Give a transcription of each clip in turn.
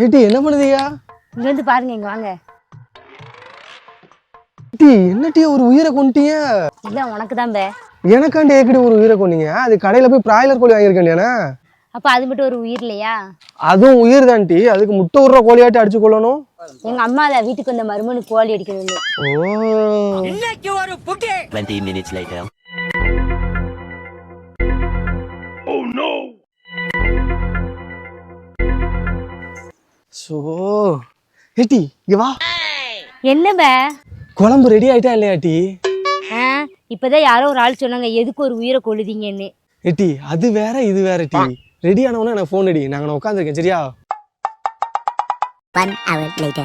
ஏட்டி என்ன பண்ணுதியா? இங்க வந்து பாருங்க இங்க வாங்க. ஏட்டி என்னட்டி ஒரு உயிரை கொண்டுட்டீங்க இல்ல உனக்கு தான் பே. எனக்காண்டி ஏக்கடி ஒரு உயிரை கொண்டீங்க அது கடையில போய் பிராய்லர் கோழி வாங்கியிருக்கேன் அப்ப அது மட்டும் ஒரு உயிர் இல்லையா? அதுவும் உயிர் தான்ட்டி அதுக்கு முட்டை விடுற கோழியாட்டி அடிச்சு கொள்ளணும் எங்க அம்மா அதை வீட்டுக்கு வந்த மருமனுக்கு கோழி அடிக்கிறது. ஓ. 20 minutes later. ஸோ ஏட்டி இங்க வா. என்ன பே குழம்பு ரெடி ஆயிட்டா இல்லையாட்டி ஆ, இப்பதான் யாரோ ஒரு ஆள் சொன்னாங்க எதுக்கு ஒரு உயிரை கொள்ளுதீங்கன்னு ஏட்டி அது வேற இது வேற டி ரெடி ஆனவொன்னே எனக்கு ஃபோன் அடி. நாங்கள் நான் உட்காந்துருக்கேன் சரியா? One hour later.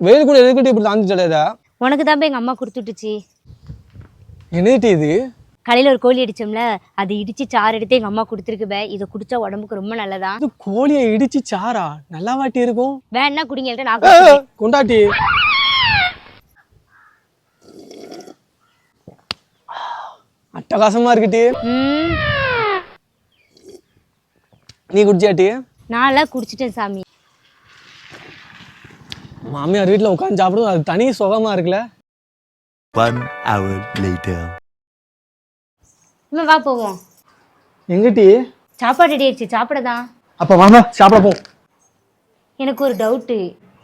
வெயில் கூட எதுக்கிட்ட இப்படி தாண்டி தலையதா உனக்கு தான் எங்க அம்மா கொடுத்துட்டுச்சு. என்னட்டி இது? கடையில ஒரு கோழி அடிச்சோம்ல அது இடிச்சு சாறு எடுத்து எங்க அம்மா கொடுத்துருக்கு பே இதை குடிச்சா உடம்புக்கு ரொம்ப நல்லதா? இது கோழியை இடிச்சு சாரா நல்லா வாட்டி இருக்கும். வேணா குடிங்க இல்லைன்னா நான் குடிக்கிறேன். கொண்டாட்டி. அட்டகாசமா இருக்குட்டி ம். நீ குடிச்சியாட்டி? நான்லாம் குடிச்சிட்டேன் சாமி. மாமியார் வீட்டில் உட்காந்து சாப்பிடுவோம் அது தனி சுகமா இருக்குல்ல. One hour later. இவன் வா போவோம். எங்கிட்டி? சாப்பாடு ரெடி ஆயிடுச்சு. சாப்பிடதான் அப்ப வாங்க சாப்பிட போ. எனக்கு ஒரு டவுட்டு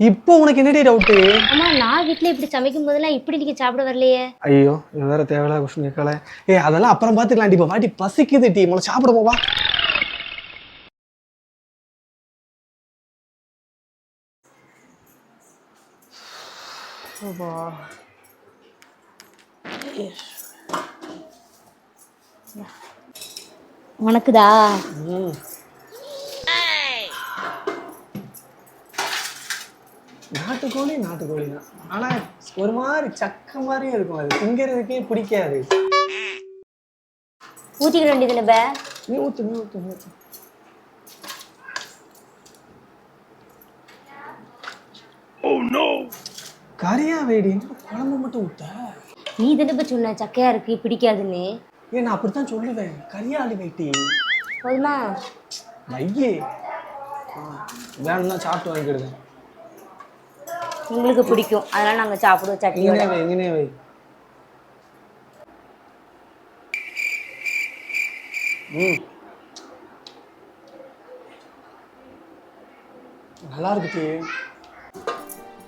இப்போ உனக்கு என்னடி டவுட்டு அம்மா நான் வீட்ல இப்படி சமைக்கும் போதெல்லாம் இப்படி நீங்க சாப்பிட வரலையே. ஐயோ இது வேற தேவையில்லாத கொஸ்டின் கேட்கல. ஏய் அதெல்லாம் அப்புறம் பார்த்துக்கலாம் இப்போ வாட்டி பசிக்குது டீ முதல்ல சாப்பிட போவா உனக்குதா நாட்டுக்கோழி நாட்டுக்கோழி தான். ஆனா ஒரு மாதிரி சக்க மாதிரியே இருக்கும் அது. திங்கிறதுக்கே பிடிக்காது. ஊத்திக்கிட வேண்டியதுல பே? நீ ஊத்து நீ ஊத்து நீ ஊத்து. கறியா வேடி குழம்பு மட்டும் ஊத்த? நீ தானே சொன்ன? சக்கையா இருக்கு பிடிக்காதுன்னு. ஏன் நான் அப்படித்தான் சொல்லுவேன். கரியாளி வைட்டி போதுமா வையே வேணும்னா சாப்பிட்டு வாங்கிக்கிடுங்க. உங்களுக்கு பிடிக்கும். அதனால நாங்க சாப்பிடுவோம் இங்கனே வை இங்கனே வை. ம். நல்லா இருக்கு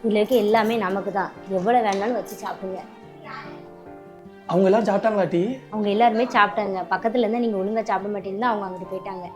இதுல இருக்க எல்லாமே நமக்கு தான் எவ்வளவு வேணாலும் வச்சு சாப்பிடுங்க. அவங்க எல்லாம் சாப்பிட்டாங்களா டீ? அவங்க எல்லாருமே சாப்பிட்டாங்க. பக்கத்துல இருந்தா நீங்க ஒழுங்கா சாப்பிட மாட்டேங்கன்னா அவங்க அங்கிட்டு போயிட்டாங்க.